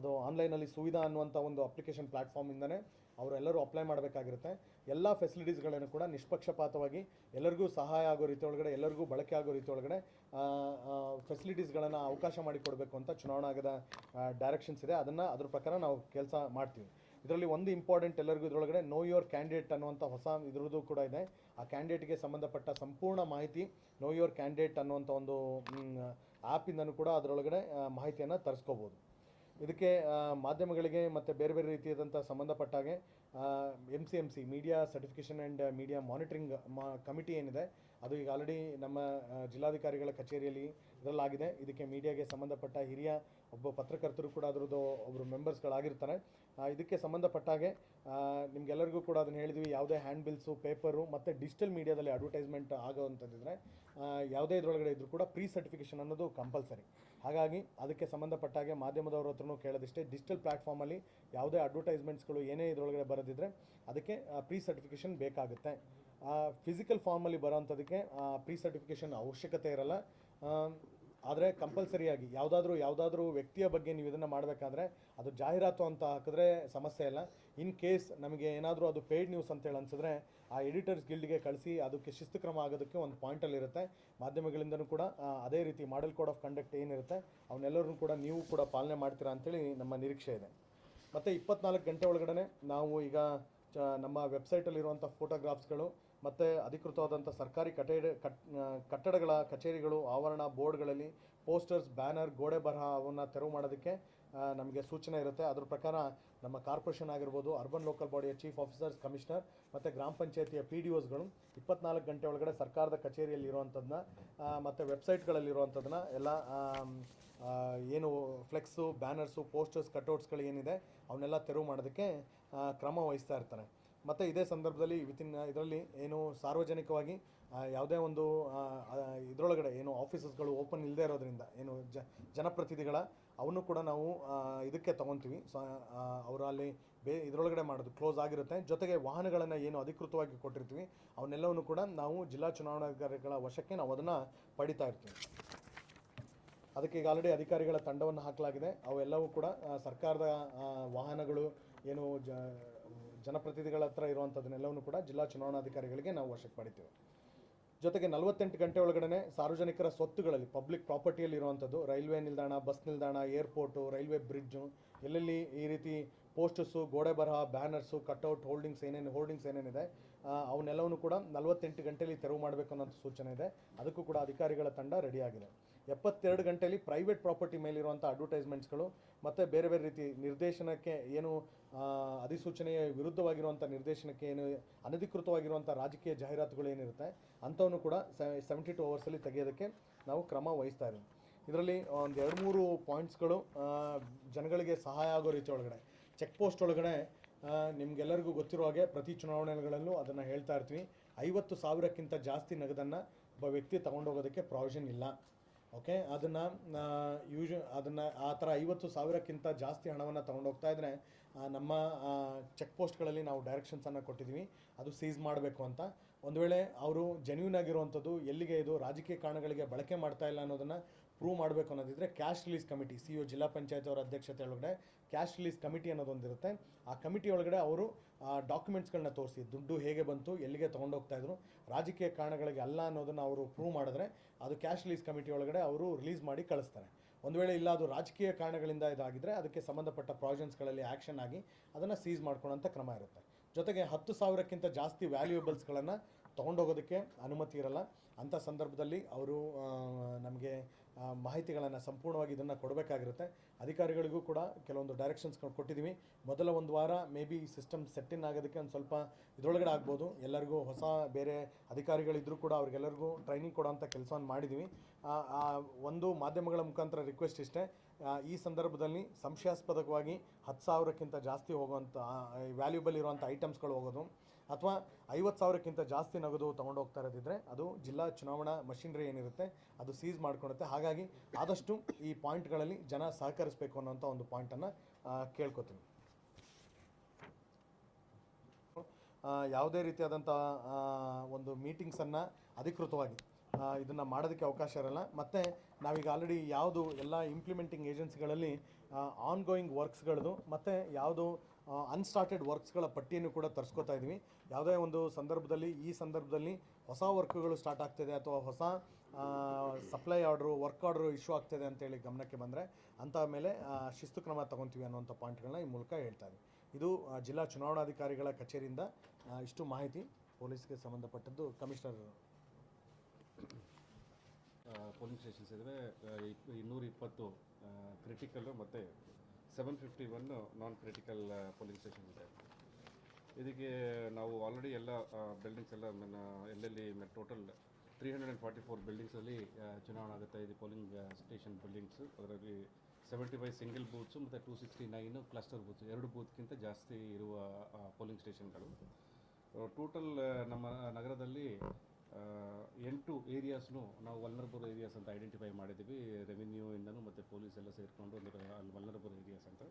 ಅದು ಆನ್ಲೈನಲ್ಲಿ ಸುವಿಧಾ ಅನ್ನುವಂಥ ಒಂದು ಅಪ್ಲಿಕೇಶನ್ ಪ್ಲ್ಯಾಟ್ಫಾರ್ಮಿಂದನೇ ಅವರೆಲ್ಲರೂ ಅಪ್ಲೈ ಮಾಡಬೇಕಾಗಿರುತ್ತೆ. ಎಲ್ಲ ಫೆಸಿಲಿಟೀಸ್ಗಳನ್ನು ಕೂಡ ನಿಷ್ಪಕ್ಷಪಾತವಾಗಿ ಎಲ್ಲರಿಗೂ ಸಹಾಯ ಆಗೋ ರೀತಿ ಒಳಗಡೆ, ಎಲ್ಲರಿಗೂ ಬಳಕೆ ಆಗೋ ರೀತಿ ಒಳಗಡೆ ಫೆಸಿಲಿಟೀಸ್ಗಳನ್ನು ಅವಕಾಶ ಮಾಡಿಕೊಡಬೇಕು ಅಂತ ಚುನಾವಣಾ ಆಗದ ಡೈರೆಕ್ಷನ್ಸ್ ಇದೆ. ಅದನ್ನು ಅದ್ರ ಪ್ರಕಾರ ನಾವು ಕೆಲಸ ಮಾಡ್ತೀವಿ. ಇದರಲ್ಲಿ ಒಂದು ಇಂಪಾರ್ಟೆಂಟ್ ಎಲ್ಲರಿಗೂ ಇದರೊಳಗಡೆ ನೋ ಯುವರ್ ಕ್ಯಾಂಡಿಡೇಟ್ ಅನ್ನುವಂಥ ಹೊಸ ಇದ್ರದ್ದು ಕೂಡ ಇದೆ. ಆ ಕ್ಯಾಂಡಿಡೇಟ್ಗೆ ಸಂಬಂಧಪಟ್ಟ ಸಂಪೂರ್ಣ ಮಾಹಿತಿ ನೋ ಯುವರ್ ಕ್ಯಾಂಡಿಡೇಟ್ ಅನ್ನುವಂಥ ಒಂದು ಆ್ಯಪಿಂದನೂ ಕೂಡ ಅದರೊಳಗಡೆ ಮಾಹಿತಿಯನ್ನು ತರಿಸ್ಕೋಬೋದು. ಇದಕ್ಕೆ ಮಾಧ್ಯಮಗಳಿಗೆ ಮತ್ತು ಬೇರೆ ಬೇರೆ ರೀತಿಯಾದಂಥ ಸಂಬಂಧಪಟ್ಟ ಹಾಗೆ M C M C media certification and media monitoring ಮಾ ಕಮಿಟಿ ಏನಿದೆ ಅದು ಈಗ ಆಲ್ರೆಡಿ ನಮ್ಮ ಜಿಲ್ಲಾಧಿಕಾರಿಗಳ ಕಚೇರಿಯಲ್ಲಿ ಇದರಲ್ಲಾಗಿದೆ ಇದಕ್ಕೆ ಮೀಡಿಯಾಗೆ ಸಂಬಂಧಪಟ್ಟ ಹಿರಿಯ ಒಬ್ಬ ಪತ್ರಕರ್ತರು ಕೂಡ ಅದರದ್ದು ಒಬ್ಬರು ಮೆಂಬರ್ಸ್ಗಳಾಗಿರ್ತಾರೆ ಇದಕ್ಕೆ ಸಂಬಂಧಪಟ್ಟ ಹಾಗೆ ಆ, ನಿಮ್ಗೆಲ್ಲರಿಗೂ ಕೂಡ ಅದನ್ನು ಹೇಳಿದ್ವಿ. ಯಾವುದೇ ಹ್ಯಾಂಡ್ ಬಿಲ್ಸು ಪೇಪರು ಮತ್ತು ಡಿಜಿಟಲ್ ಮೀಡಿಯಾದಲ್ಲಿ ಅಡ್ವರ್ಟೈಸ್ಮೆಂಟ್ ಆಗೋವಂಥದ್ದಿದ್ರೆ ಅಂತಂದಿದ್ರೆ ಯಾವುದೇ ಇದರೊಳಗಡೆ ಇದ್ರೂ ಕೂಡ ಪ್ರೀ ಸರ್ಟಿಫಿಕೇಷನ್ ಅನ್ನೋದು ಕಂಪಲ್ಸರಿ ಹಾಗಾಗಿ ಅದಕ್ಕೆ ಸಂಬಂಧಪಟ್ಟ ಹಾಗೆ ಮಾಧ್ಯಮದವ್ರ ಹತ್ರನೂ ಕೇಳೋದಿಷ್ಟೇ. ಡಿಜಿಟಲ್ ಪ್ಲ್ಯಾಟ್ಫಾರ್ಮಲ್ಲಿ ಯಾವುದೇ ಅಡ್ವರ್ಟೈಸ್ಮೆಂಟ್ಸ್ಗಳು ಏನೇ ಇದರೊಳಗಡೆ ಬರೋದಿದ್ರೆ ಅದಕ್ಕೆ ಪ್ರೀ ಸರ್ಟಿಫಿಕೇಷನ್ ಬೇಕಾಗುತ್ತೆ. ಫಿಸಿಕಲ್ ಫಾರ್ಮಲ್ಲಿ ಆ ಪ್ರೀ ಸರ್ಟಿಫಿಕೇಷನ್ ಅವಶ್ಯಕತೆ ಇರಲ್ಲ. ಆದರೆ ಕಂಪಲ್ಸರಿಯಾಗಿ ಯಾವುದಾದ್ರೂ ಯಾವುದಾದ್ರೂ ವ್ಯಕ್ತಿಯ ಬಗ್ಗೆ ನೀವು ಇದನ್ನು ಮಾಡಬೇಕಾದ್ರೆ ಅದು ಜಾಹೀರಾತು ಅಂತ ಹಾಕಿದ್ರೆ ಸಮಸ್ಯೆ ಇಲ್ಲ. ಇನ್ ಕೇಸ್ ನಮಗೆ ಏನಾದರೂ ಅದು ಪೇಯ್ಡ್ ನ್ಯೂಸ್ ಅಂತೇಳಿ ಅನ್ಸಿದ್ರೆ ಆ ಎಡಿಟರ್ಸ್ ಗಿಲ್ಡ್ಗೆ ಕಳಿಸಿ ಅದಕ್ಕೆ ಶಿಸ್ತು ಕ್ರಮ ಆಗೋದಕ್ಕೆ ಒಂದು ಪಾಯಿಂಟಲ್ಲಿರುತ್ತೆ ಮಾಧ್ಯಮಗಳಿಂದನೂ ಕೂಡ ಅದೇ ರೀತಿ ಮಾಡೆಲ್ ಕೋಡ್ ಆಫ್ ಕಂಡಕ್ಟ್ ಏನಿರುತ್ತೆ ಅವನ್ನೆಲ್ಲರೂ ಕೂಡ ನೀವು ಕೂಡ ಪಾಲನೆ ಮಾಡ್ತೀರಾ ಅಂತೇಳಿ ನಮ್ಮ ನಿರೀಕ್ಷೆ ಇದೆ. ಮತ್ತು ಇಪ್ಪತ್ನಾಲ್ಕು ಗಂಟೆ ಒಳಗಡೆ ನಾವು ಈಗ ಚ ನಮ್ಮ ವೆಬ್ಸೈಟಲ್ಲಿರುವಂಥ ಫೋಟೋಗ್ರಾಫ್ಸ್ಗಳು ಮತ್ತು ಅಧಿಕೃತವಾದಂಥ ಸರ್ಕಾರಿ ಕಟ್ಟಡ ಕಟ್ ಕಟ್ಟಡಗಳ ಕಚೇರಿಗಳು, ಆವರಣ ಬೋರ್ಡ್ಗಳಲ್ಲಿ ಪೋಸ್ಟರ್ಸ್, ಬ್ಯಾನರ್, ಗೋಡೆ ಬರಹ ಅವನ್ನು ತೆರವು ಮಾಡೋದಕ್ಕೆ ನಮಗೆ ಸೂಚನೆ ಇರುತ್ತೆ. ಅದ್ರ ಪ್ರಕಾರ ನಮ್ಮ ಕಾರ್ಪೊರೇಷನ್ ಆಗಿರ್ಬೋದು, ಅರ್ಬನ್ ಲೋಕಲ್ ಬಾಡಿಯ ಚೀಫ್ ಆಫೀಸರ್ಸ್, ಕಮಿಷನರ್ ಮತ್ತು ಗ್ರಾಮ ಪಂಚಾಯತಿಯ ಪಿ ಡಿ ಒಸ್ಗಳು ಇಪ್ಪತ್ನಾಲ್ಕು ಗಂಟೆ ಒಳಗಡೆ ಸರ್ಕಾರದ ಕಚೇರಿಯಲ್ಲಿ ಇರುವಂಥದ್ದನ್ನ ಮತ್ತು ವೆಬ್ಸೈಟ್ಗಳಲ್ಲಿರುವಂಥದ್ದನ್ನ ಎಲ್ಲ ಏನು ಫ್ಲೆಕ್ಸು, ಬ್ಯಾನರ್ಸು, ಪೋಸ್ಟರ್ಸ್ ಕಟೌಟ್ಸ್ಗಳು ಏನಿದೆ, ಅವನ್ನೆಲ್ಲ ತೆರವು ಮಾಡೋದಕ್ಕೆ ಕ್ರಮ ವಹಿಸ್ತಾ ಇರ್ತಾರೆ. ಮತ್ತು ಇದೇ ಸಂದರ್ಭದಲ್ಲಿ ವಿತಿನ್ ಇದರಲ್ಲಿ ಏನು ಸಾರ್ವಜನಿಕವಾಗಿ ಯಾವುದೇ ಒಂದು ಇದರೊಳಗಡೆ ಏನು ಆಫೀಸಸ್ಗಳು ಓಪನ್ ಇಲ್ಲದೆ ಇರೋದ್ರಿಂದ, ಏನು ಜ, ಜನಪ್ರತಿನಿಧಿಗಳ ಅವನ್ನು ಕೂಡ ನಾವು ಇದಕ್ಕೆ ತೊಗೊತೀವಿ. ಸೊ ಅವರು ಅಲ್ಲಿ ಬೇ, ಇದರೊಳಗಡೆ ಮಾಡೋದು ಕ್ಲೋಸ್ ಆಗಿರುತ್ತೆ. ಜೊತೆಗೆ ವಾಹನಗಳನ್ನು ಏನು ಅಧಿಕೃತವಾಗಿ ಕೊಟ್ಟಿರ್ತೀವಿ, ಅವನ್ನೆಲ್ಲವನ್ನು ಕೂಡ ನಾವು ಜಿಲ್ಲಾ ಚುನಾವಣಾಧಿಕಾರಿಗಳ ವಶಕ್ಕೆ ನಾವು ಅದನ್ನು ಪಡಿತಾ ಇರ್ತೀವಿ. ಅದಕ್ಕೆ ಈಗ ಆಲ್ರೆಡಿ ಅಧಿಕಾರಿಗಳ ತಂಡವನ್ನು ಹಾಕಲಾಗಿದೆ. ಅವೆಲ್ಲವೂ ಕೂಡ ಸರ್ಕಾರದ ವಾಹನಗಳು, ಏನು ಜ ಜನಪ್ರತಿನಿಧಿಗಳ ಹತ್ರ ಇರುವಂಥದ್ದನ್ನೆಲ್ಲವನ್ನು ಕೂಡ ಜಿಲ್ಲಾ ಚುನಾವಣಾಧಿಕಾರಿಗಳಿಗೆ ನಾವು ವಶಕ್ಕೆ ಪಡಿತೀವಿ. ಜೊತೆಗೆ ನಲವತ್ತೆಂಟು ಗಂಟೆ ಒಳಗಡೆ ಸಾರ್ವಜನಿಕರ ಸ್ವತ್ತುಗಳಲ್ಲಿ ಪಬ್ಲಿಕ್ ಪ್ರಾಪರ್ಟಿಯಲ್ಲಿ ಇರುವಂಥದ್ದು ರೈಲ್ವೆ ನಿಲ್ದಾಣ ಬಸ್ ನಿಲ್ದಾಣ ಏರ್ಪೋರ್ಟು ರೈಲ್ವೆ ಬ್ರಿಡ್ಜು ಎಲ್ಲೆಲ್ಲಿ ಈ ರೀತಿ ಪೋಸ್ಟರ್ಸು ಗೋಡೆ ಬರಹ ಬ್ಯಾನರ್ಸು ಕಟ್ಔಟ್ ಹೋಲ್ಡಿಂಗ್ಸ್ ಏನೇನು ಹೋಲ್ಡಿಂಗ್ಸ್ ಏನೇನಿದೆ ಅವನ್ನೆಲ್ಲವೂ ಕೂಡ ನಲವತ್ತೆಂಟು ಗಂಟೆಯಲ್ಲಿ ತೆರವು ಮಾಡಬೇಕು ಅನ್ನೋ ಸೂಚನೆ ಇದೆ. ಅದಕ್ಕೂ ಕೂಡ ಅಧಿಕಾರಿಗಳ ತಂಡ ರೆಡಿಯಾಗಿದೆ ಎಪ್ಪತ್ತೆರಡು ಗಂಟೆಯಲ್ಲಿ ಪ್ರೈವೇಟ್ ಪ್ರಾಪರ್ಟಿ ಮೇಲಿರುವಂಥ ಅಡ್ವರ್ಟೈಸ್ಮೆಂಟ್ಸ್ಗಳು ಮತ್ತು ಬೇರೆ ಬೇರೆ ರೀತಿ ನಿರ್ದೇಶನಕ್ಕೆ ಏನು ಅಧಿಸೂಚನೆಯ ವಿರುದ್ಧವಾಗಿರುವಂಥ ನಿರ್ದೇಶನಕ್ಕೆ ಏನು, ಅನಧಿಕೃತವಾಗಿರುವಂಥ ರಾಜಕೀಯ ಜಾಹೀರಾತುಗಳು ಏನಿರುತ್ತೆ, ಅಂಥವನ್ನು ಕೂಡ ಸೆವೆಂಟಿ ಟು ಅವರ್ಸಲ್ಲಿ ತೆಗೆಯೋದಕ್ಕೆ ನಾವು ಕ್ರಮ ವಹಿಸ್ತಾ ಇದ್ದೀವಿ ಇದರಲ್ಲಿ ಒಂದು ಎರಡು ಮೂರು ಪಾಯಿಂಟ್ಸ್ಗಳು ಜನಗಳಿಗೆ ಸಹಾಯ ಆಗೋ ರೀತಿ ಒಳಗಡೆ. ಚೆಕ್ ಪೋಸ್ಟ್ ಒಳಗಡೆ ನಿಮಗೆಲ್ಲರಿಗೂ ನಿಮ್ಗೆಲ್ಲರಿಗೂ ಗೊತ್ತಿರೋ ಹಾಗೆ ಪ್ರತಿ ಚುನಾವಣೆಗಳಲ್ಲೂ ಅದನ್ನು ಹೇಳ್ತಾ ಇರ್ತೀವಿ ಐವತ್ತು ಸಾವಿರಕ್ಕಿಂತ ಜಾಸ್ತಿ ನಗದನ್ನು ಒಬ್ಬ ವ್ಯಕ್ತಿ ತಗೊಂಡೋಗೋದಕ್ಕೆ ಪ್ರಾವಿಷನ್ ಇಲ್ಲ. ಓಕೆ ಅದನ್ನು ಯೂಶ ಅದನ್ನು ಆ ಥರ ಐವತ್ತು ಸಾವಿರಕ್ಕಿಂತ ಜಾಸ್ತಿ ಹಣವನ್ನು ತೊಗೊಂಡೋಗ್ತಾ ಇದ್ದರೆ ನಮ್ಮ ಚೆಕ್ ಪೋಸ್ಟ್ಗಳಲ್ಲಿ ನಾವು ಡೈರೆಕ್ಷನ್ಸನ್ನು ಕೊಟ್ಟಿದ್ದೀವಿ ಅದು ಸೀಸ್ ಮಾಡಬೇಕು ಅಂತ. ಒಂದು ವೇಳೆ ಅವರು ಜೆನ್ಯೂನ್ ಆಗಿರುವಂಥದ್ದು ಎಲ್ಲಿಗೆ ಇದು ರಾಜಕೀಯ ಕಾರಣಗಳಿಗೆ ಬಳಕೆ ಮಾಡ್ತಾ ಇಲ್ಲ ಅನ್ನೋದನ್ನು ಪ್ರೂವ್ ಮಾಡಬೇಕು ಅನ್ನೋದಿದ್ರೆ cash release committee C U zilla panchayat ಅವರ ಅಧ್ಯಕ್ಷತೆ ಒಳಗಡೆ ಕ್ಯಾಶ್ ರಿಲೀಸ್ ಕಮಿಟಿ ಅನ್ನೋದೊಂದಿರುತ್ತೆ ಆ ಕಮಿಟಿ ಒಳಗಡೆ ಅವರು ಡಾಕ್ಯುಮೆಂಟ್ಸ್ಗಳನ್ನ ತೋರಿಸಿ, ದುಡ್ಡು ಹೇಗೆ ಬಂತು, ಎಲ್ಲಿಗೆ ತೊಗೊಂಡೋಗ್ತಾ ಇದ್ರು, ರಾಜಕೀಯ ಕಾರಣಗಳಿಗೆ ಅಲ್ಲ ಅನ್ನೋದನ್ನು ಅವರು ಪ್ರೂವ್ ಮಾಡಿದ್ರೆ ಅದು ಕ್ಯಾಶ್ ರಿಲೀಸ್ ಕಮಿಟಿ ಒಳಗಡೆ ಅವರು ರಿಲೀಸ್ ಮಾಡಿ ಕಳಿಸ್ತಾರೆ. ಒಂದು ವೇಳೆ ಇಲ್ಲ ಅದು ರಾಜಕೀಯ ಕಾರಣಗಳಿಂದ ಇದಾಗಿದ್ದರೆ ಅದಕ್ಕೆ ಸಂಬಂಧಪಟ್ಟ ಪ್ರಾವಿಷನ್ಸ್ಗಳಲ್ಲಿ ಆ್ಯಕ್ಷನ್ ಆಗಿ ಅದನ್ನು ಸೀಸ್ ಮಾಡ್ಕೊಳ್ಳೋಂಥ ಕ್ರಮ ಇರುತ್ತೆ. ಜೊತೆಗೆ ಹತ್ತು ಸಾವಿರಕ್ಕಿಂತ ಜಾಸ್ತಿ ವ್ಯಾಲ್ಯೂಯಬಲ್ಸ್ಗಳನ್ನು ತೊಗೊಂಡೋಗೋದಕ್ಕೆ ಅನುಮತಿ ಇರಲ್ಲ. ಅಂಥ ಸಂದರ್ಭದಲ್ಲಿ ಅವರು ನಮಗೆ ಮಾಹಿತಿಗಳನ್ನು ಸಂಪೂರ್ಣವಾಗಿ ಇದನ್ನು ಕೊಡಬೇಕಾಗಿರುತ್ತೆ. ಅಧಿಕಾರಿಗಳಿಗೂ ಕೂಡ ಕೆಲವೊಂದು ಡೈರೆಕ್ಷನ್ಸ್ಗಳು ಕೊಟ್ಟಿದ್ದೀವಿ ಮೊದಲ ಒಂದು ವಾರ ಮೇ ಬಿ ಸಿಸ್ಟಮ್ ಸೆಟ್ಟಿನ್ ಆಗೋದಕ್ಕೆ ಒಂದು ಸ್ವಲ್ಪ ಇದರೊಳಗಡೆ ಆಗ್ಬೋದು. ಎಲ್ಲರಿಗೂ ಹೊಸ ಬೇರೆ ಅಧಿಕಾರಿಗಳಿದ್ದರೂ ಕೂಡ ಅವ್ರಿಗೆಲ್ಲರಿಗೂ ಟ್ರೈನಿಂಗ್ ಕೊಡೋಂಥ ಕೆಲಸವನ್ನು ಮಾಡಿದ್ದೀವಿ ಒಂದು ಮಾಧ್ಯಮಗಳ ಮುಖಾಂತರ ರಿಕ್ವೆಸ್ಟ್ ಇಷ್ಟೇ. ಈ ಸಂದರ್ಭದಲ್ಲಿ ಸಂಶಯಾಸ್ಪದಕವಾಗಿ ಹತ್ತು ಸಾವಿರಕ್ಕಿಂತ ಜಾಸ್ತಿ ಹೋಗುವಂಥ ವ್ಯಾಲ್ಯೂಬಲ್ ಇರುವಂಥ ಐಟಮ್ಸ್ಗಳು ಹೋಗೋದು. ಅಥವಾ ಐವತ್ತು ಸಾವಿರಕ್ಕಿಂತ ಜಾಸ್ತಿ ನಗದು ತೊಗೊಂಡು ಹೋಗ್ತಾ ಇರೋದಿದ್ರೆ ಅದು ಜಿಲ್ಲಾ ಚುನಾವಣಾ ಮಷಿನರಿ ಏನಿರುತ್ತೆ, ಅದು ಸೀಸ್ ಮಾಡ್ಕೊಳುತ್ತೆ. ಹಾಗಾಗಿ ಆದಷ್ಟು ಈ ಪಾಯಿಂಟ್ಗಳಲ್ಲಿ ಜನ ಸಹಕರಿಸಬೇಕು ಅನ್ನೋಂಥ ಒಂದು ಪಾಯಿಂಟನ್ನು ಕೇಳ್ಕೊತೀನಿ. ಯಾವುದೇ ರೀತಿಯಾದಂಥ ಒಂದು ಮೀಟಿಂಗ್ಸನ್ನು ಅಧಿಕೃತವಾಗಿ ಇದನ್ನು ಮಾಡೋದಕ್ಕೆ ಅವಕಾಶ ಇರಲ್ಲ. ಮತ್ತು ನಾವೀಗ ಆಲ್ರೆಡಿ ಯಾವುದು ಎಲ್ಲ ಇಂಪ್ಲಿಮೆಂಟಿಂಗ್ ಏಜೆನ್ಸಿಗಳಲ್ಲಿ ಆನ್ ಗೋಯಿಂಗ್ ವರ್ಕ್ಸ್ಗಳದು ಮತ್ತು ಯಾವುದು ಅನ್ಸ್ಟಾರ್ಟೆಡ್ ವರ್ಕ್ಸ್ಗಳ ಪಟ್ಟಿಯನ್ನು ಕೂಡ ತರಿಸ್ಕೊತಾ ಇದ್ದೀವಿ ಯಾವುದೇ ಒಂದು ಸಂದರ್ಭದಲ್ಲಿ, ಈ ಸಂದರ್ಭದಲ್ಲಿ ಹೊಸ ವರ್ಕ್ಗಳು ಸ್ಟಾರ್ಟ್ ಆಗ್ತಿದೆ ಅಥವಾ ಹೊಸ supply order work order issue ಆಗ್ತಿದೆ ಅಂತೇಳಿ ಗಮನಕ್ಕೆ ಬಂದರೆ ಅಂಥ ಮೇಲೆ ಶಿಸ್ತು ಕ್ರಮ ತಗೊತೀವಿ ಅನ್ನುವಂಥ ಪಾಯಿಂಟ್ಗಳನ್ನ ಈ ಮೂಲಕ ಹೇಳ್ತಾ ಇದ್ದೀವಿ ಇದು ಜಿಲ್ಲಾ ಚುನಾವಣಾಧಿಕಾರಿಗಳ ಕಚೇರಿಯಿಂದ ಇಷ್ಟು ಮಾಹಿತಿ ಪೊಲೀಸ್ಗೆ ಸಂಬಂಧಪಟ್ಟದ್ದು ಕಮಿಷನರ್ ಪೊಲೀಸ್ ಸ್ಟೇಷನ್ಸ್ ಇದ್ದರೆ ಇನ್ನೂರ ಇಪ್ಪತ್ತು ಕ್ರಿಟಿಕಲ್ಲು ಮತ್ತು seven fifty one non critical polling station ಇದೆ. ಇದಕ್ಕೆ ನಾವು ಆಲ್ರೆಡಿ ಎಲ್ಲ ಬಿಲ್ಡಿಂಗ್ಸ್ ಎಲ್ಲ ಎಲ್ಲೆಲ್ಲಿ total three hundred and forty four ಬಿಲ್ಡಿಂಗ್ಸಲ್ಲಿ ಚುನಾವಣೆ ಆಗುತ್ತೆ ಇದು ಪೋಲಿಂಗ್ ಸ್ಟೇಷನ್ ಬಿಲ್ಡಿಂಗ್ಸು ಅದರಲ್ಲಿ ಸೆವೆಂಟಿ ಫೈವ್ ಸಿಂಗಲ್ ಬೂತ್ಸು ಮತ್ತು two sixty nine cluster booths ಎರಡು ಬೂತ್ಗಿಂತ ಜಾಸ್ತಿ ಇರುವ ಪೋಲಿಂಗ್ ಸ್ಟೇಷನ್ಗಳು ಟೋಟಲ್ ನಮ್ಮ ನಗರದಲ್ಲಿ ಎಂಟು ಏರಿಯಾಸ್ನು ನಾವು ವಲ್ನರಬಲ್ ಏರಿಯಾಸ್ ಅಂತ ಐಡೆಂಟಿಫೈ ಮಾಡಿದ್ದೀವಿ. ರೆವಿನ್ಯೂ ಇಂದನೂ ಮತ್ತು ಪೊಲೀಸ್ ಎಲ್ಲ ಸೇರಿಕೊಂಡು ಒಂದು, ಅಲ್ಲಿ ವಲ್ನರಬಲ್ ಏರಿಯಾಸ್ ಅಂತ.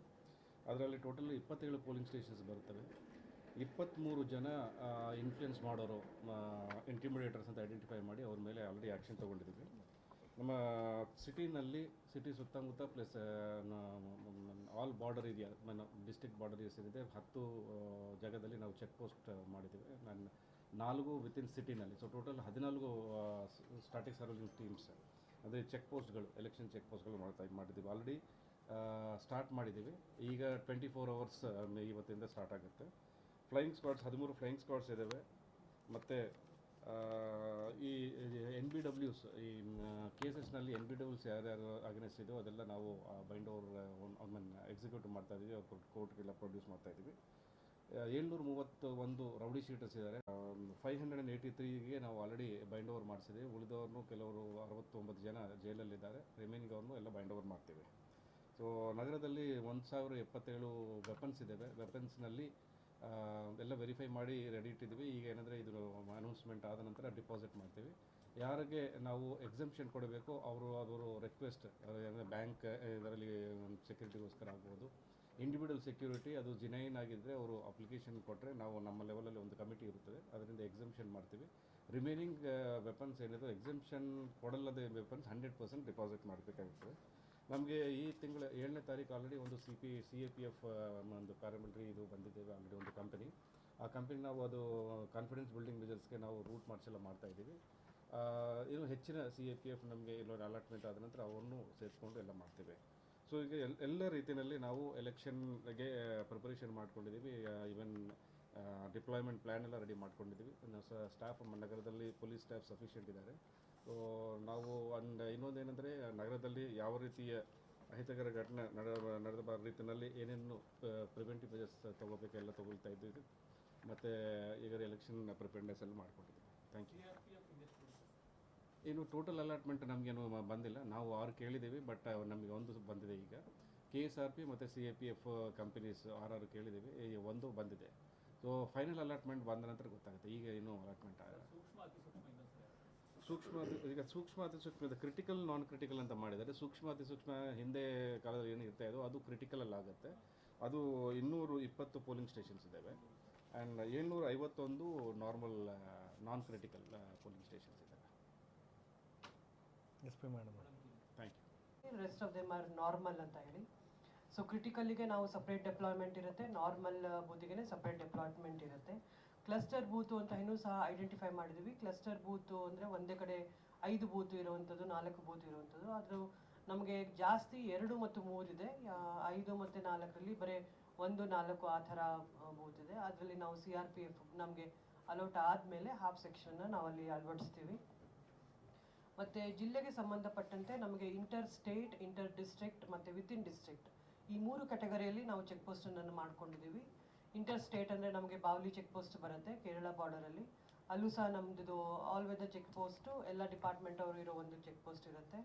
ಅದರಲ್ಲಿ ಟೋಟಲ್ ಇಪ್ಪತ್ತೇಳು ಪೋಲಿಂಗ್ ಸ್ಟೇಷನ್ಸ್ ಬರ್ತವೆ ಇಪ್ಪತ್ತ್ಮೂರು ಜನ ಇನ್ಫ್ಲುಯೆನ್ಸ್ ಮಾಡೋರು ಇಂಟಿಮಿಡೇಟರ್ಸ್ ಅಂತ ಐಡೆಂಟಿಫೈ ಮಾಡಿ ಅವ್ರ ಮೇಲೆ ಆಲ್ರೆಡಿ ಆ್ಯಕ್ಷನ್ ತೊಗೊಂಡಿದ್ದೀವಿ. ನಮ್ಮ ಸಿಟಿನಲ್ಲಿ ಸಿಟಿ ಸುತ್ತಮುತ್ತ plus all border area district border areas ಏನಿದೆ, ಹತ್ತು ಜಾಗದಲ್ಲಿ ನಾವು ಚೆಕ್ ಪೋಸ್ಟ್ ಮಾಡಿದ್ದೀವಿ. ನಾನು ನಾಲ್ಕು ಇನ್ ಸಿಟಿನಲ್ಲಿ ಸೊ ಟೋಟಲ್ ಹದಿನಾಲ್ಕು ಸ್ಟಾಟಿಕ್ ಸರ್ವೆಲೆನ್ಸ್ ಟೀಮ್ಸ್ ಅಂದರೆ ಚೆಕ್ ಪೋಸ್ಟ್ಗಳು ಎಲೆಕ್ಷನ್ ಚೆಕ್ ಪೋಸ್ಟ್ಗಳು ಮಾಡ್ತಾ, ಮಾಡಿದ್ದೀವಿ. ಆಲ್ರೆಡಿ ಸ್ಟಾರ್ಟ್ ಮಾಡಿದ್ದೀವಿ. ಈಗ ಟ್ವೆಂಟಿ ಫೋರ್ ಅವರ್ಸ್ ಇವತ್ತಿಂದ ಸ್ಟಾರ್ಟ್ ಆಗುತ್ತೆ. ಫ್ಲೈಯಿಂಗ್ ಸ್ಕ್ವಾಡ್ಸ್ ಹದಿಮೂರು ಫ್ಲೈಯಿಂಗ್ ಸ್ಕ್ವಾಡ್ಸ್ ಇದ್ದಾವೆ ಮತ್ತು ಈ ಎನ್ ಬಿ ಡಬ್ಲ್ಯೂಸ್ ಈ ಕೇಸಸ್ನಲ್ಲಿ ಎನ್ ಬಿ ಡಬ್ಲ್ಯೂಸ್ ಯಾರ್ಯಾರು ಅಗೇನೆಸ್ಟ್ ಇದೆಯೋ ಅದೆಲ್ಲ ನಾವು ಬೈಂಡ್ ಓವರ್ ಅವ್ರನ್ನ ಎಕ್ಸಿಕ್ಯೂಟ್ ಮಾಡ್ತಾ ಇದ್ದೀವಿ ಅವ್ರ ಕೋರ್ಟ್ಗೆಲ್ಲ ಪ್ರೊಡ್ಯೂಸ್ ಮಾಡ್ತಾ ಇದ್ದೀವಿ ಏಳ್ನೂರ ಮೂವತ್ತು ಒಂದು ರೌಡಿ ಶೀಟರ್ಸ್ ಇದ್ದಾರೆ ಫೈವ್ ಹಂಡ್ರೆಡ್ ಆ್ಯಂಡ್ ಏಯ್ಟಿ ತ್ರೀಗೆ ನಾವು ಆಲ್ರೆಡಿ ಬೈಂಡ್ ಓವರ್ ಮಾಡಿಸಿದ್ದೀವಿ. ಉಳಿದವ್ರನ್ನೂ ಕೆಲವರು ಅರವತ್ತೊಂಬತ್ತು ಜನ ಜೈಲಲ್ಲಿದ್ದಾರೆ. ರಿಮೈನಿಂಗ್ ಅವ್ರನ್ನೂ ಎಲ್ಲ ಬೈಂಡ್ ಓವರ್ ಮಾಡ್ತೀವಿ. ಸೊ ನಗರದಲ್ಲಿ ಒಂದು ಸಾವಿರ ಎಪ್ಪತ್ತೇಳು ವೆಪನ್ಸ್ ಇದ್ದಾವೆ. ವೆಪನ್ಸ್ನಲ್ಲಿ ಎಲ್ಲ ವೆರಿಫೈ ಮಾಡಿ ರೆಡಿ ಇಟ್ಟಿದ್ದೀವಿ. ಈಗ ಏನಂದರೆ ಇದು ಅನೌನ್ಸ್ಮೆಂಟ್ ಆದ ನಂತರ ಡಿಪಾಸಿಟ್ ಮಾಡ್ತೀವಿ. ಯಾರಿಗೆ ನಾವು ಎಕ್ಸಮ್ಷನ್ ಕೊಡಬೇಕು, ಅವರು ಅವರು ರಿಕ್ವೆಸ್ಟ್ ಬ್ಯಾಂಕ್ ಇದರಲ್ಲಿ ಸೆಕ್ಯೂರಿಟಿಗೋಸ್ಕರ ಆಗ್ಬೋದು. ಇಂಡಿವಿಜುವಲ್ ಸೆಕ್ಯೂರಿಟಿ ಅದು ಜಿನೈನ್ ಆಗಿದ್ದರೆ ಅವರು ಅಪ್ಲಿಕೇಶನ್ ಕೊಟ್ಟರೆ ನಾವು ನಮ್ಮ ಲೆವೆಲಲ್ಲಿ ಒಂದು ಕಮಿಟಿ ಇರುತ್ತದೆ. ಅದರಿಂದ ಎಕ್ಸಮ್ಷನ್ ಮಾಡ್ತೀವಿ. ರಿಮೈನಿಂಗ್ ವೆಪನ್ಸ್ ಏನಿದೆ ಎಕ್ಸಮ್ಷನ್ ಕೊಡಲ್ಲದೆ ವೆಪನ್ಸ್ ಹಂಡ್ರೆಡ್ ಪರ್ಸೆಂಟ್ ಡಿಪಾಸಿಟ್ ಮಾಡಬೇಕಾಗುತ್ತದೆ ನಮಗೆ ಈ ತಿಂಗಳ ಏಳನೇ ತಾರೀಕು ಆಲ್ರೆಡಿ ಒಂದು C P C A P F ಒಂದು ಪ್ಯಾರಾಮಿಲ್ಟ್ರಿ ಇದು ಬಂದಿದ್ದೇವೆ ಆಲ್ರೆಡಿ ಒಂದು ಕಂಪನಿ ಆ ಕಂಪನಿ ನಾವು ಅದು ಕಾನ್ಫಿಡೆನ್ಸ್ ಬಿಲ್ಡಿಂಗ್ ಮೆಜರ್ಸ್ಗೆ ನಾವು ರೂಟ್ ಮಾರ್ಚೆಲ್ಲ ಮಾಡ್ತಾ ಇದ್ದೀವಿ. ಆ, ಇನ್ನು ಹೆಚ್ಚಿನ ಸಿ ಎ ಪಿ ಎಫ್ ನಮಗೆ ಎಲ್ಲೋ ಅಲಾಟ್ಮೆಂಟ್ ಆದ ನಂತರ ಅವನ್ನು ಸೇರಿಸ್ಕೊಂಡು ಎಲ್ಲ ಮಾಡ್ತೇವೆ. ಸೊ ಈಗ ಎಲ್, ಎಲ್ಲ ರೀತಿಯಲ್ಲಿ ನಾವು ಎಲೆಕ್ಷನ್ಗೆ ಪ್ರಿಪರೇಷನ್ ಮಾಡ್ಕೊಂಡಿದ್ದೀವಿ. ಈವನ್ ಡಿಪ್ಲಾಯ್ಮೆಂಟ್ ಪ್ಲ್ಯಾನ್ ಎಲ್ಲ ರೆಡಿ ಮಾಡ್ಕೊಂಡಿದ್ದೀವಿ. ಸ್ಟಾಫ್ ನಗರದಲ್ಲಿ ಪೊಲೀಸ್ ಸ್ಟಾಫ್ ಸಫಿಷಿಯೆಂಟ್ ಇದ್ದಾರೆ. ಸೊ ನಾವು ಒಂದು ಏನಂದರೆ, ನಗರದಲ್ಲಿ ಯಾವ ರೀತಿಯ ಅಹಿತಕರ ಘಟನೆ ನಡೆದ ನಡೆದ ರೀತಿಯಲ್ಲಿ ಏನೇನು ಪ್ರಿವೆಂಟಿವ್ ಮೆಜರ್ಸ್ ತಗೋಬೇಕು ಎಲ್ಲ ತಗೊಳ್ತಾ ಇದ್ದೀವಿ. ಮತ್ತು ಈಗ ಎಲೆಕ್ಷನ್ ಪ್ರಿಪೇರ್ನೆಸ್ ಎಲ್ಲ ಮಾಡ್ಕೊಂಡಿದ್ದೀವಿ. ಥ್ಯಾಂಕ್ ಯು ಇನ್ನು ಟೋಟಲ್ ಅಲಾಟ್ಮೆಂಟ್ ನಮಗೇನು ಬಂದಿಲ್ಲ. ನಾವು ಆರು ಕೇಳಿದ್ದೀವಿ ಬಟ್ ನಮಗೆ ಒಂದು ಬಂದಿದೆ ಈಗ. ಕೆ ಎಸ್ ಆರ್ ಪಿ ಮತ್ತು C A P F companies ಆರು ಆರು ಕೇಳಿದ್ದೀವಿ. ಈ ಒಂದು ಬಂದಿದೆ. ಸೊ ಫೈನಲ್ ಅಲಾಟ್ಮೆಂಟ್ ಬಂದ ನಂತರ ಗೊತ್ತಾಗುತ್ತೆ. ಈಗ ಏನು ಅಲಾಟ್ಮೆಂಟ್ ಆಗಿದೆ ಸೂಕ್ಷ್ಮ ಈಗ ಸೂಕ್ಷ್ಮ ಅತಿ ಸೂಕ್ಷ್ಮ ಕ್ರಿಟಿಕಲ್ ನಾನ್ ಕ್ರಿಟಿಕಲ್ ಅಂತ ಮಾಡಿದ್ದಾರೆ. ಸೂಕ್ಷ್ಮ ಅತಿ ಸೂಕ್ಷ್ಮ ಹಿಂದೆ ಕಾಲದಲ್ಲಿ ಏನು ಇರ್ತಾ ಇದೋ ಅದು ಕ್ರಿಟಿಕಲಲ್ಲಿ ಆಗುತ್ತೆ. ಅದು ಇನ್ನೂರು ಇಪ್ಪತ್ತು ಪೋಲಿಂಗ್ ಸ್ಟೇಷನ್ಸ್ ಇದ್ದಾವೆ. ಆ್ಯಂಡ್ ಏಳ್ನೂರ ಐವತ್ತೊಂದು normal non critical polling stations ಇದ್ದಾವೆ. S P madam thank you rest of them are normal ಅಂತ ಹೇಳಿ. ಸೊ ಕ್ರಿಟಿಕಲಿಗೆ ನಾವು ಸಪ್ರೇಟ್ ಡೆಪ್ಲಾಯ್ಮೆಂಟ್ ಇರುತ್ತೆ. ನಾರ್ಮಲ್ ಬೂತಿಗೆ ಸಪ್ರೇಟ್ ಡೆಪ್ಲಾಯ್ಮೆಂಟ್ ಇರುತ್ತೆ. ಕ್ಲಸ್ಟರ್ ಬೂತು ಅಂತ ಇನ್ನೂ ಸಹ ಐಡೆಂಟಿಫೈ ಮಾಡಿದ್ವಿ. ಕ್ಲಸ್ಟರ್ ಬೂತು ಅಂದರೆ ಒಂದೇ ಕಡೆ ಐದು ಬೂತು ಇರುವಂಥದ್ದು ನಾಲ್ಕು ಬೂತ್ ಇರುವಂಥದ್ದು ಅದು ನಮಗೆ ಜಾಸ್ತಿ ಎರಡು ಮತ್ತು ಮೂರಿದೆ ಇದೆ. ಐದು ಮತ್ತು ನಾಲ್ಕರಲ್ಲಿ ಬರೀ ಒಂದು ನಾಲ್ಕು ಆ ಥರ ಬೂತ್ ಇದೆ. ಅದರಲ್ಲಿ ನಾವು ಸಿ ಆರ್ ಪಿ ಎಫ್ ನಮಗೆ ಅಲೌಟ್ ಆದಮೇಲೆ ಹಾಫ್ ಸೆಕ್ಷನ್ನ ನಾವಲ್ಲಿ ಅಳವಡಿಸ್ತೀವಿ. ಮತ್ತೆ ಜಿಲ್ಲೆಗೆ ಸಂಬಂಧಪಟ್ಟಂತೆ ನಮಗೆ ಇಂಟರ್ ಸ್ಟೇಟ್ ಇಂಟರ್ ಡಿಸ್ಟ್ರಿಕ್ಟ್ ಮತ್ತೆ ವಿತಿನ್ ಡಿಸ್ಟ್ರಿಕ್ಟ್ ಈ ಮೂರು ಕ್ಯಾಟಗರಿಯಲ್ಲಿ ನಾವು ಚೆಕ್ ಪೋಸ್ಟ್ ಅನ್ನು ಮಾಡ್ಕೊಂಡಿದ್ದೀವಿ. ಇಂಟರ್ ಸ್ಟೇಟ್ ಅಂದರೆ ನಮಗೆ ಬಾವಲಿ ಚೆಕ್ ಪೋಸ್ಟ್ ಬರುತ್ತೆ ಕೇರಳ ಬಾರ್ಡರಲ್ಲಿ ಅಲ್ಲೂ. ಸಹ ನಮ್ದು ಆಲ್ ವೆದರ್ ಚೆಕ್ ಪೋಸ್ಟ್ ಎಲ್ಲ ಡಿಪಾರ್ಟ್ಮೆಂಟ್ ಅವರು ಇರೋ ಒಂದು ಚೆಕ್ ಪೋಸ್ಟ್ ಇರುತ್ತೆ.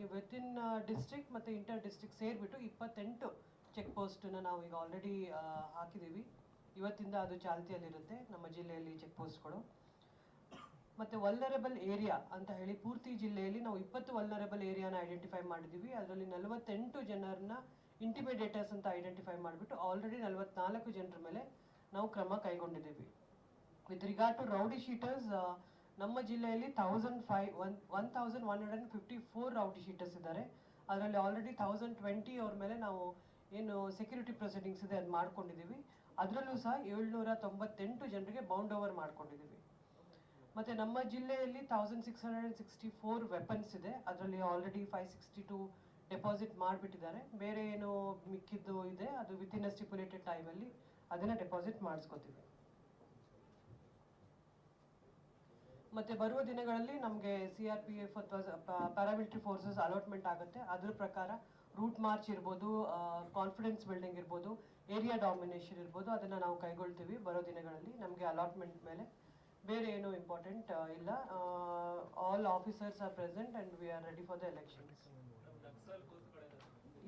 ಈ ವಿತಿನ್ ಡಿಸ್ಟ್ರಿಕ್ಟ್ ಮತ್ತು ಇಂಟರ್ ಡಿಸ್ಟ್ರಿಕ್ಟ್ ಸೇರಿಬಿಟ್ಟು ಇಪ್ಪತ್ತೆಂಟು ಚೆಕ್ ಪೋಸ್ಟನ್ನ ನಾವು ಈಗ ಆಲ್ರೆಡಿ ಹಾಕಿದ್ದೀವಿ. ಇವತ್ತಿಂದ ಅದು ಚಾಲ್ತಿಯಲ್ಲಿರುತ್ತೆ ನಮ್ಮ ಜಿಲ್ಲೆಯಲ್ಲಿ ಚೆಕ್ ಪೋಸ್ಟ್ಗಳು ಮತ್ತೆ ವಲ್ನರಬಲ್ ಏರಿಯಾ ಅಂತ ಹೇಳಿ ಪೂರ್ತಿ ಜಿಲ್ಲೆಯಲ್ಲಿ ನಾವು ಇಪ್ಪತ್ತು ವಲ್ನರಬಲ್ ಏರಿಯಾನ ಐಡೆಂಟಿಫೈ ಮಾಡಿದ್ದೀವಿ ಅದರಲ್ಲಿ ನಲವತ್ತೆಂಟು ಜನರನ್ನ ಇಂಟಿಮಿಡೇಟರ್ಸ್ ಅಂತ ಐಡೆಂಟಿಫೈ ಮಾಡಿಬಿಟ್ಟು ಆಲ್ರೆಡಿ ನಲವತ್ನಾಲ್ಕು ಜನರ ಮೇಲೆ ನಾವು ಕ್ರಮ ಕೈಗೊಂಡಿದ್ದೀವಿ. With regard to rowdy sheeters ನಮ್ಮ ಜಿಲ್ಲೆಯಲ್ಲಿ thousand five one one thousand one hundred fifty four rowdy sheeters ಇದ್ದಾರೆ. ಅದರಲ್ಲಿ ಆಲ್ರೆಡಿ ಥೌಸಂಡ್ ಟ್ವೆಂಟಿ ಅವ್ರ ಮೇಲೆ ನಾವು ಏನು ಸೆಕ್ಯೂರಿಟಿ ಪ್ರೊಸೀಡಿಂಗ್ಸ್ ಇದೆ ಅದು ಮಾಡ್ಕೊಂಡಿದ್ದೀವಿ. ಅದರಲ್ಲೂ ಸಹ ಏಳ್ನೂರ ತೊಂಬತ್ತೆಂಟು ಜನರಿಗೆ ಬೌಂಡ್ ಓವರ್ ಮಾಡ್ಕೊಂಡಿದ್ದೀವಿ. ಮತ್ತೆ ನಮ್ಮ ಜಿಲ್ಲೆಯಲ್ಲಿ thousand six hundred sixty four weapons ಇದೆ. ಅದರಲ್ಲಿ already five sixty two deposit ಮಾಡಿಬಿಟ್ಟಿದ್ದಾರೆ. ಬೇರೆ ಏನು ಮಿಕ್ಕಿದ್ದು ಇದೆ. ಅದು ವಿತ್ ಇನ್ ಅ ಸ್ಟಿಪ್ಯುಲೇಟೆಡ್ ಟೈಮಲ್ಲಿ ಅದನ್ನು ಡೆಪಾಸಿಟ್ ಮಾಡಿಸ್ಕೋತೀವಿ. ಮತ್ತೆ ಬರುವ ದಿನಗಳಲ್ಲಿ ನಮಗೆ ಸಿ ಆರ್ ಪಿ ಎಫ್ ಅಥವಾ ಪ್ಯಾರಾಮಿಲಿಟರಿ ಫೋರ್ಸಸ್ ಅಲಾಟ್ಮೆಂಟ್ ಆಗುತ್ತೆ. ಅದ್ರ ಪ್ರಕಾರ ರೂಟ್ ಮಾರ್ಚ್ ಇರ್ಬೋದು ಕಾನ್ಫಿಡೆನ್ಸ್ ಬಿಲ್ಡಿಂಗ್ ಇರ್ಬೋದು ಏರಿಯಾ ಡಾಮಿನೇಷನ್ ಇರ್ಬೋದು, ಅದನ್ನು ನಾವು ಕೈಗೊಳ್ತೀವಿ ಬರೋ ದಿನಗಳಲ್ಲಿ. ನಮಗೆ ಅಲಾಟ್ಮೆಂಟ್ ಮೇಲೆ ಬೇರೆ ಏನು ಇಲ್ಲ all officers are present and we are ready for the elections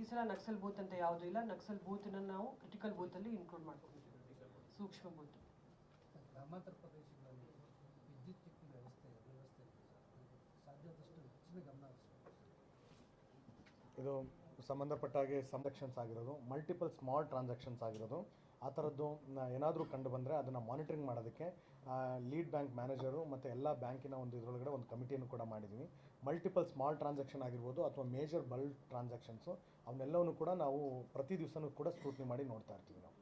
ಈ ಸಲ ನಕ್ಸಲ್ ಬೂತ್ ಅಂತ ಯಾವುದೂ ಇಲ್ಲ. ನಕ್ಸಲ್ ಬೂತ್ನ ನಾವು ಕ್ರಿಟಿಕಲ್ ಬೂತಲ್ಲಿ ಇನ್ಕ್ಲೂಡ್ ಮಾಡ್ಕೊಂಡಿದ್ದೀವಿ. ಸೂಕ್ಷ್ಮ ಬೂತ್. ಗ್ರಾಮಾಂತರ ಪ್ರದೇಶಗಳಲ್ಲಿ ವಿದ್ಯುತ್ ಶಕ್ತಿ ವ್ಯವಸ್ಥೆ ವ್ಯವಸ್ಥೆ ಸಾಧ್ಯದಷ್ಟು ಹೆಚ್ಚಿನ ಗಮನ ಇದು ಸಂಬಂಧಪಟ್ಟ ಹಾಗೆ ಸಂರಕ್ಷನ್ಸ್ ಆಗಿರೋದು ಮಲ್ಟಿಪಲ್ ಸ್ಮಾಲ್ ಟ್ರಾನ್ಸಾಕ್ಷನ್ಸ್ ಆಗಿರೋದು. ಆ ಥರದ್ದು ಏನಾದರೂ ಕಂಡು ಬಂದರೆ ಅದನ್ನು ಮಾನಿಟ್ರಿಂಗ್ ಮಾಡೋದಕ್ಕೆ ಲೀಡ್ ಬ್ಯಾಂಕ್ ಮ್ಯಾನೇಜರು ಮತ್ತು ಎಲ್ಲ ಬ್ಯಾಂಕಿನ ಒಂದು ಇದರೊಳಗಡೆ ಒಂದು ಕಮಿಟಿಯನ್ನು ಕೂಡ ಮಾಡಿದ್ದೀವಿ ಮಲ್ಟಿಪಲ್ ಸ್ಮಾಲ್ ಟ್ರಾನ್ಸಾಕ್ಷನ್ ಆಗಿರ್ಬೋದು ಅಥವಾ ಮೇಜರ್ ಬಲ್ಕ್ ಟ್ರಾನ್ಸಾಕ್ಷನ್ಸು ಅವನ್ನೆಲ್ಲವನ್ನು ಕೂಡ ನಾವು ಪ್ರತಿ ದಿವಸನೂ ಕೂಡ ಸ್ಕ್ರೂಟ್ನಿ ಮಾಡಿ ನೋಡ್ತಾ ಇರ್ತೀವಿ ನಾವು.